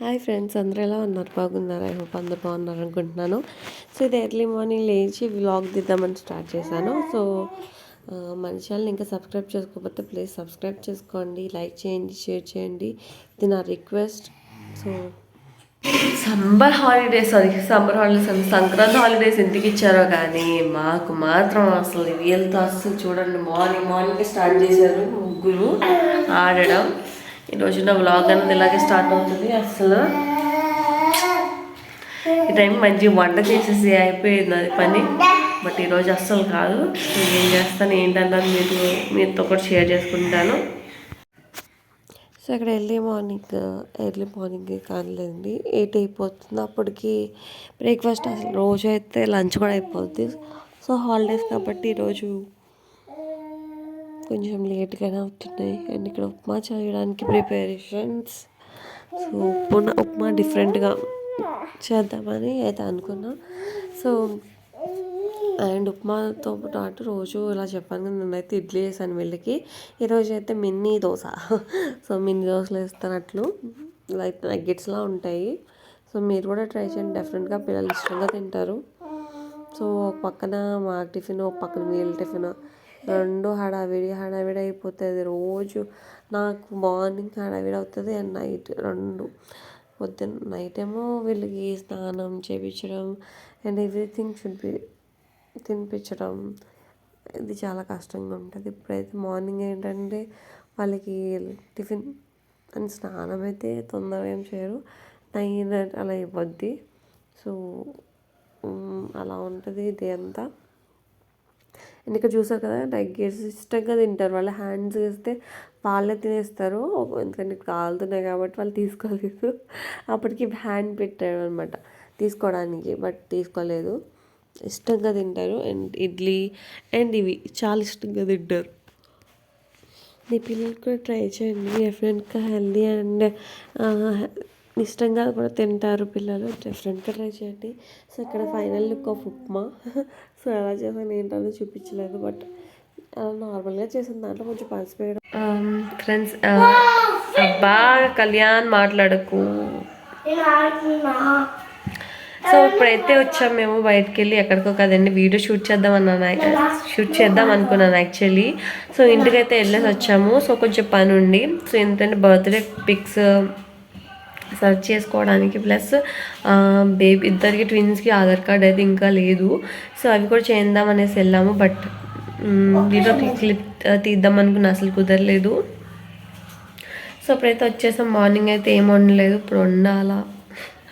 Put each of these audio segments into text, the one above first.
Hi friends అందరూ ఎలా ఉన్నారు? బాగున్నారు? ఐ హోప్ అందరు బాగున్నారు అనుకుంటున్నాను. సో ఇది ఎర్లీ మార్నింగ్ లేచి వ్లాగ్ దిద్దామని స్టార్ట్ చేశాను. సో ఆ, మన ఛానల్ ఇంకా సబ్స్క్రైబ్ చేసుకోకపోతే ప్లీజ్ సబ్స్క్రైబ్ చేసుకోండి లైక్ చేయండి షేర్ చేయండి. ఇది నా రిక్వెస్ట్. సో సమ్మర్ హాలిడేస్ అది. సమ్మర్ హాలిడేస్ అని సంక్రాంతి హాలిడేస్ ఎందుకు ఇచ్చారో కానీ మాకు మాత్రం అసలు వీళ్ళతో అసలు చూడండి. మార్నింగ్ మార్నింగ్ స్టార్ట్ చేశారు ముగ్గురు ఆడడం. ఈరోజు నా వ్లాగ్ అనేది ఇలాగే స్టార్ట్ అవుతుంది. అసలు ఈ టైం మంచి వంట చేసేసి అయిపోయింది అది పని. బట్ ఈరోజు అస్సలు కాదు. నేను ఏం చేస్తాను ఏంటన్నది మీరు మీతో ఒకటి షేర్ చేసుకుంటాను. సో అక్కడ ఎర్లీ మార్నింగ్ ఎర్లీ మార్నింగ్ కాదులేండి. ఎయిట్ అయిపోతుంది. అప్పటికి బ్రేక్ఫాస్ట్ అసలు రోజు అయితే లంచ్ కూడా అయిపోద్ది. సో హాలిడేస్ కాబట్టి ఈరోజు కొంచెం లేట్గానే అవుతున్నాయి. అండ్ ఇక్కడ ఉప్మా చేయడానికి ప్రిపరేషన్స్. సో ఉప్మా ఉప్మా డిఫరెంట్గా చేద్దామని అయితే అనుకున్నా. సో అండ్ ఉప్మాతో పాటు రోజు ఇలా చెప్పాను కదా నేనైతే ఇడ్లీ వేసాను వీళ్ళకి. ఈరోజు అయితే మిన్నీ దోశ. సో మిన్నీ దోశలు వేస్తున్నట్లు. లైక్ నగ్గెట్స్లా ఉంటాయి. సో మీరు కూడా ట్రై చేయండి. డెఫినెట్గా పిల్లలు ఇష్టంగా తింటారు. సో ఒక పక్కన మా టిఫిన్ ఒక పక్కన వీళ్ళ టిఫిన్. రెండు హడావిడి హడావిడి అయిపోతుంది. రోజు నాకు మార్నింగ్ హడావిడి అవుతుంది అండ్ నైట్ రెండు. పొద్దున్న నైట్ ఏమో వీళ్ళకి స్నానం చేయించడం అండ్ ఎవ్రీథింగ్ షుడ్ బి తినిపించడం. ఇది చాలా కష్టంగా ఉంటుంది. ఇప్పుడైతే మార్నింగ్ ఏంటంటే వాళ్ళకి టిఫిన్ అండ్ స్నానం అయితే తొందరగా ఏం చేయరు. నైన్ అలా ఇవ్వద్ది సో అలా ఉంటుంది ఇది అంతా. అండ్ ఇక్కడ చూసారు కదా నగ్గెట్స్ ఇష్టంగా తింటారు. వాళ్ళ హ్యాండ్స్ వేస్తే వాళ్ళే తినేస్తారు. ఎందుకంటే ఇప్పుడు కాలుతున్నాయి కాబట్టి వాళ్ళు తీసుకోలేదు. అప్పటికి హ్యాండ్ పెట్టాడు అనమాట తీసుకోవడానికి బట్ తీసుకోలేదు. ఇష్టంగా తింటారు. అండ్ ఇడ్లీ అండ్ ఇవి చాలా ఇష్టంగా తింటారు. మీ పిల్లలు కూడా ట్రై చేయండి. డెఫినెట్గా హెల్దీ అండ్ ఇష్టంగా కూడా తింటారు పిల్లలు. డెఫినెట్గా ట్రై చేయండి. సో ఇక్కడ final look of upma. So ఎలా చేసాను ఏంటనేది చూపించలేదు బట్ నార్మల్గా చేసిన దాంట్లో కొంచెం పార్టిసిపేట్ ఫ్రెండ్స్ um, uh, అబ్బా కళ్యాణ్ మాట్లాడకు. సో ఇప్పుడైతే వచ్చాం మేము బయటకు వెళ్ళి ఎక్కడికో కదండి వీడియో షూట్ చేద్దాం అన్నాను షూట్ చేద్దాం అనుకున్నాను యాక్చువల్లీ సో ఇంటికైతే వెళ్ళేసి వచ్చాము. సో కొంచెం పని ఉండి సో ఎంతంటే బర్త్డే పిక్స్ సెర్చ్ చేసుకోవడానికి ప్లస్ బేబీ ఇద్దరికి ట్విన్స్కి ఆధార్ కార్డ్ అయితే ఇంకా లేదు. సో అవి కూడా చేద్దాం అనేసి వెళ్ళాము బట్ వీడియో క్లిప్ తీద్దాం అనుకున్న అసలు కుదరలేదు. సో ఇప్పుడైతే వచ్చేసాం మార్నింగ్ అయితే ఏం వండలేదు ఇప్పుడు వండాలా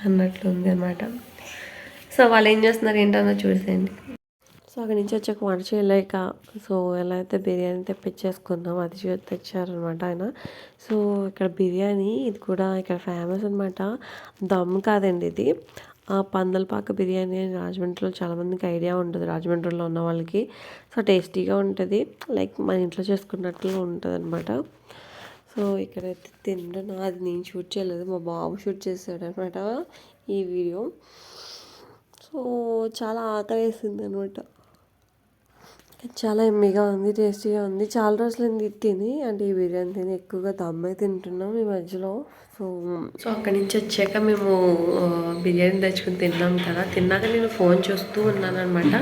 అన్నట్లు ఉంది అనమాట సో వాళ్ళు ఏం చేస్తున్నారు ఏంటన్నో చూసేయండి. సో అక్కడి నుంచి వచ్చాక వంట చేయలేక సో ఎలా అయితే బిర్యానీ తెప్పించేసుకున్నాం అది చూ- తెచ్చారనమాట ఆయన. సో ఇక్కడ బిర్యానీ ఇది కూడా ఇక్కడ ఫేమస్ అనమాట దమ్ కాదండి ఇది. ఆ పందలపాక బిర్యానీ అని రాజమండ్రిలో చాలామందికి ఐడియా ఉంటుంది రాజమండ్రిలో ఉన్న వాళ్ళకి. సో టేస్టీగా ఉంటుంది. లైక్ మన ఇంట్లో చేసుకున్నట్లు ఉంటుంది అనమాట సో ఇక్కడైతే తింటాను అది నేను షూట్ చేయలేదు. మా బాబు షూట్ చేశాడు అనమాట ఈ వీడియో. సో చాలా ఆకలి వేసింది అనమాట చాలా ఎమ్మీగా ఉంది టేస్టీగా ఉంది. చాలా రోజులైంది తిని అంటే ఈ బిర్యానీ తిని ఎక్కువగా దమ్మే తింటున్నాం ఈ మధ్యలో. సో సో అక్కడి నుంచి వచ్చాక మేము బిర్యానీ తెచ్చుకుని తిన్నాం కదా. తిన్నాక నేను ఫోన్ చూస్తూ ఉన్నాను అనమాట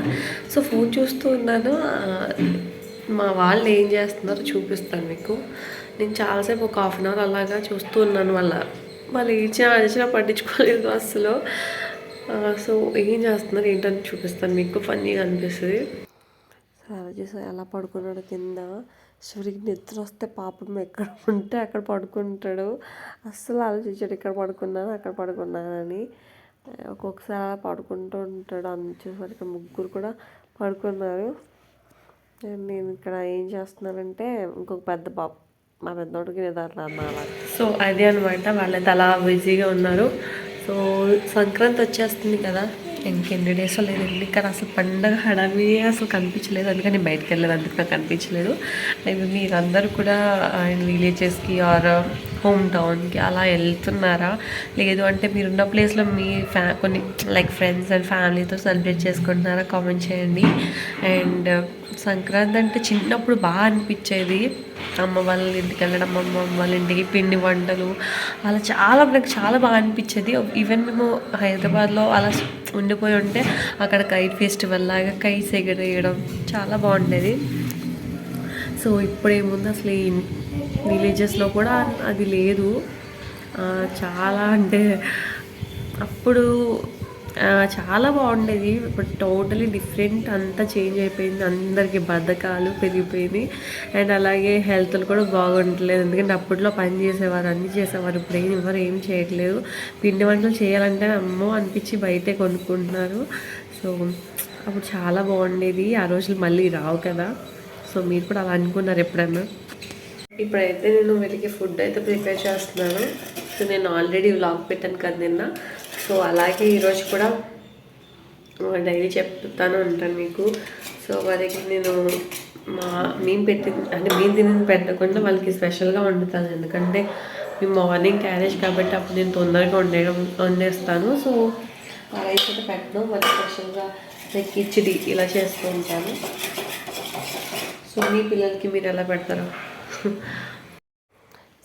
సో ఫోన్ చూస్తూ ఉన్నాను. మా వాళ్ళు ఏం చేస్తున్నారో చూపిస్తాను మీకు. నేను చాలాసేపు ఒక హాఫ్ అన్ అవర్ అలాగా చూస్తూ ఉన్నాను వాళ్ళ. వాళ్ళు ఇచ్చిన అడిచినా పట్టించుకోలేదు అసలు సో ఏం చేస్తున్నారు ఏంటని చూపిస్తాను మీకు. ఫన్నీగా అనిపిస్తుంది. అలా ఎలా పడుకున్నాడు కింద. సూర్యుడికి నిద్ర వస్తే పాపం ఎక్కడ ఉంటే అక్కడ పడుకుంటాడు. అస్సలు ఆలోచించాడు ఇక్కడ పడుకున్నాను అక్కడ పడుకున్నానని. ఒక్కొక్కసారి అలా పడుకుంటూ ఉంటాడు. అంచేసరికి ముగ్గురు కూడా పడుకున్నారు. నేను ఇక్కడ ఏం చేస్తున్నానంటే ఇంకొక పెద్ద బాబు మా పెద్దోడికి నిద్ర సో అదే అనమాట వాళ్ళైతే అలా బిజీగా ఉన్నారు. సో సంక్రాంతి వచ్చేస్తుంది కదా. ఇంకెన్ని డేస్ లేదండి. కానీ అసలు పండగ హడావి అసలు కనిపించలేదు. అందుకని నేను బయటకు వెళ్ళలేదు. అందుకు నాకు కనిపించలేదు మేబీ మీరందరూ కూడా విలేజెస్కి ఆర్ హోమ్ టౌన్కి అలా వెళ్తున్నారా? లేదు అంటే మీరున్న ప్లేస్లో మీ ఫ్యా కొన్ని లైక్ ఫ్రెండ్స్ అండ్ ఫ్యామిలీతో సెలబ్రేట్ చేసుకుంటున్నారా? కామెంట్ చేయండి. అండ్ సంక్రాంతి అంటే చిన్నప్పుడు బాగా అనిపించేది. అమ్మ వాళ్ళ ఇంటికి వెళ్ళడం అమ్మ వాళ్ళ ఇంటికి పిండి వంటలు అలా చాలా నాకు చాలా బాగా అనిపించేది. ఈవెన్ మేము హైదరాబాద్లో అలా ఉండిపోయి ఉంటే అక్కడ కైట్ ఫెస్టివల్ లాగా కై ఎగరేయడం చాలా బాగుండేది. సో ఇప్పుడు ఏముంది అసలు విలేజెస్లో కూడా అది లేదు. చాలా అంటే అప్పుడు చాలా బాగుండేది. ఇప్పుడు టోటలీ డిఫరెంట్ అంతా చేంజ్ అయిపోయింది. అందరికీ బద్ధకాలు పెరిగిపోయింది. అండ్ అలాగే హెల్త్లు కూడా బాగుండలేదు. ఎందుకంటే అప్పట్లో పని చేసేవారు అన్నీ చేసేవారు. ఇప్పుడు ఏం ఎవరు ఏం చేయట్లేదు. పిండి వంటలు చేయాలంటే అమ్మో అనిపించి బయటే కొనుక్కుంటున్నారు. సో అప్పుడు చాలా బాగుండేది. ఆ రోజులు మళ్ళీ రావు కదా. సో మీరు కూడా అలా అనుకున్నారు ఎప్పుడన్నా? ఇప్పుడైతే నేను వీళ్ళకి ఫుడ్ అయితే ప్రిపేర్ చేస్తున్నాను. సో నేను ఆల్రెడీ వ్లాగ్ పెట్టాను కదా నిన్న. సో అలాగే ఈరోజు కూడా డైలీ చెప్తాను ఉంటాను మీకు. సో వాళ్ళకి నేను మా మేము పెట్టి అంటే మేము తిని పెట్టకుండా వాళ్ళకి స్పెషల్గా వండుతాను. ఎందుకంటే మేము మార్నింగ్ క్యారేజ్ కాబట్టి అప్పుడు నేను తొందరగా వండేయడం వండేస్తాను. సో ఆ రైస్ అయితే పెట్టను. వాళ్ళకి స్పెషల్గా లైక్ కిచిడి ఇలా చేస్తూ ఉంటాను. సో మీ పిల్లలకి మీరు ఎలా పెడతారు?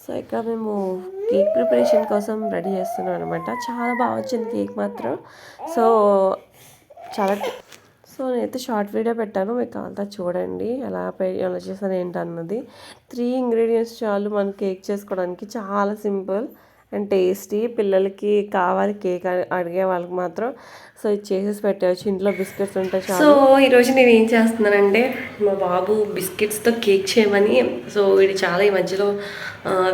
సో ఇక్కడ మేము కేక్ ప్రిపరేషన్ కోసం రెడీ చేస్తున్నాం అనమాట చాలా బాగా వచ్చింది కేక్ మాత్రం. సో చాలా సో నేనైతే షార్ట్ వీడియో పెట్టాను. మీకు అంతా చూడండి. ఎలా ఎలా చేశాను ఏంటన్నది. త్రీ ఇంగ్రీడియంట్స్ చాలు మనం కేక్ చేసుకోవడానికి. చాలా సింపుల్. అండ్ టేస్టీ పిల్లలకి కావాలి కేక్ అడిగే వాళ్ళకి మాత్రం సో ఇది చేసేసి పెట్టవచ్చు ఇంట్లో బిస్కెట్స్ ఉంటాయి సో ఈరోజు నేను ఏం చేస్తున్నానంటే మా బాబు బిస్కెట్స్తో కేక్ చేయమని సో వీడు చాలా ఈ మధ్యలో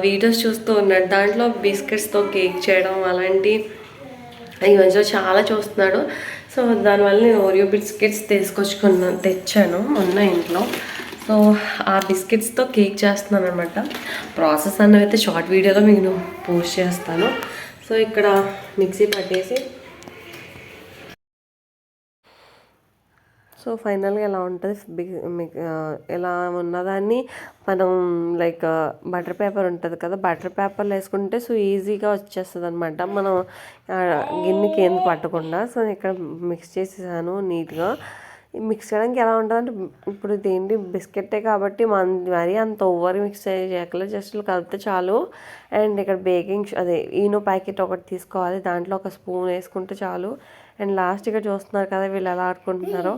వీడియోస్ చూస్తూ ఉన్నాడు. దాంట్లో బిస్కెట్స్తో కేక్ చేయడం అలాంటి ఈ మధ్యలో చాలా చూస్తున్నాడు. సో దానివల్ల నేను ఓరియో బిస్కెట్స్ తీసుకొచ్చుకున్నాను తెచ్చాను మొన్న ఇంట్లో. సో ఆ బిస్కెట్స్తో కేక్ చేస్తున్నాను అనమాట ప్రాసెస్ అన్నవి అయితే షార్ట్ వీడియోలో నేను పోస్ట్ చేస్తాను. సో ఇక్కడ మిక్సీ పట్టేసి సో ఫైనల్గా ఎలా ఉంటుంది? బిగ్ ఎలా ఉన్నదాన్ని? మనం లైక్ బటర్ పేపర్ ఉంటుంది కదా బటర్ పేపర్లో వేసుకుంటే సో ఈజీగా వచ్చేస్తుంది అనమాట మనం గిన్నెకి ఏం పట్టకుండా. సో ఇక్కడ మిక్స్ చేసేసాను నీట్గా. మిక్స్ చేయడానికి ఎలా ఉంటుందంటే ఇప్పుడు ఇదేంటి బిస్కెట్టే కాబట్టి మన మరీ అంత ఓవర్ మిక్స్ చేయకలేదు జస్ట్ కలిపితే చాలు. అండ్ ఇక్కడ బేకింగ్ అదే ఈనో ప్యాకెట్ ఒకటి తీసుకోవాలి. దాంట్లో ఒక స్పూన్ వేసుకుంటే చాలు. అండ్ లాస్ట్ ఇక్కడ చూస్తున్నారు కదా వీళ్ళు ఎలా ఆడుకుంటున్నారో.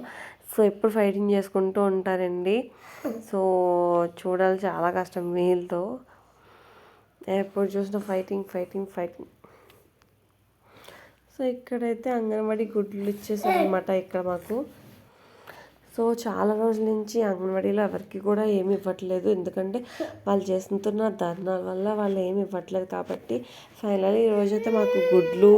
సో ఎప్పుడు ఫైటింగ్ చేసుకుంటూ ఉంటారండి. సో చూడాలి. చాలా కష్టం వీళ్ళతో. ఎప్పుడు చూసినా ఫైటింగ్ ఫైటింగ్ ఫైటింగ్. సో ఇక్కడైతే అంగన్వాడీ గుడ్లు ఇచ్చేసారు అనమాట ఇక్కడ మాకు. సో చాలా రోజుల నుంచి అంగన్వాడీలో ఎవరికి కూడా ఏమి ఇవ్వట్లేదు. ఎందుకంటే వాళ్ళు చేస్తున్న ధర్నాల వల్ల వాళ్ళు ఏమి ఇవ్వట్లేదు కాబట్టి ఫైనల్లీ ఈరోజైతే మాకు గుడ్లు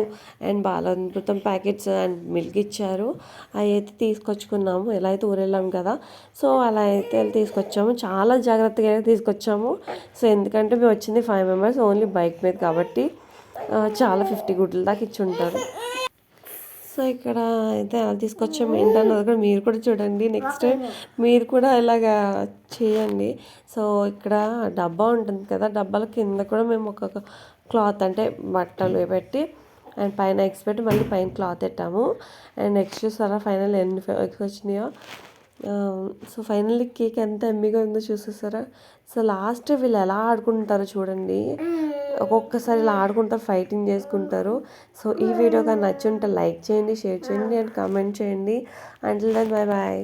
and Balamrutham packets and milk ఇచ్చారు. అవి అయితే తీసుకొచ్చుకున్నాము. ఎలా అయితే ఊరెళ్ళాం కదా. సో అలా అయితే తీసుకొచ్చాము. చాలా జాగ్రత్తగా అయితే తీసుకొచ్చాము. సో ఎందుకంటే మేము వచ్చింది ఫైవ్ మెంబర్స్ ఓన్లీ బైక్ మీద కాబట్టి చాలా ఫిఫ్టీ గుడ్ల దాకా ఇచ్చి ఉంటారు. సో ఇక్కడ అయితే ఎలా తీసుకొచ్చాము. ఏంటన్నది కూడా మీరు కూడా చూడండి. నెక్స్ట్ మీరు కూడా ఇలాగా చేయండి. సో ఇక్కడ డబ్బా ఉంటుంది కదా డబ్బాల కింద కూడా మేము ఒక క్లాత్ అంటే బట్టలు పెట్టి అండ్ పైన ఎగ్స్ పెట్టి మళ్ళీ పైన క్లాత్ పెట్టాము. అండ్ నెక్స్ట్ చూసారా ఫైనల్ ఎన్ని ఎగ్స్ వచ్చినాయో? సో ఫైనల్లీ కేక్ ఎంత ఎమ్మిగా ఉందో చూసేసారా? సో లాస్ట్ వీళ్ళు ఎలా ఆడుకుంటారో చూడండి. ఒక్కొక్కసారి ఇలా ఆడుకుంటారు ఫైటింగ్ చేసుకుంటారు. సో ఈ వీడియో కానీ నచ్చి ఉంటే లైక్ చేయండి షేర్ చేయండి అండ్ కామెంట్ చేయండి. And then bye bye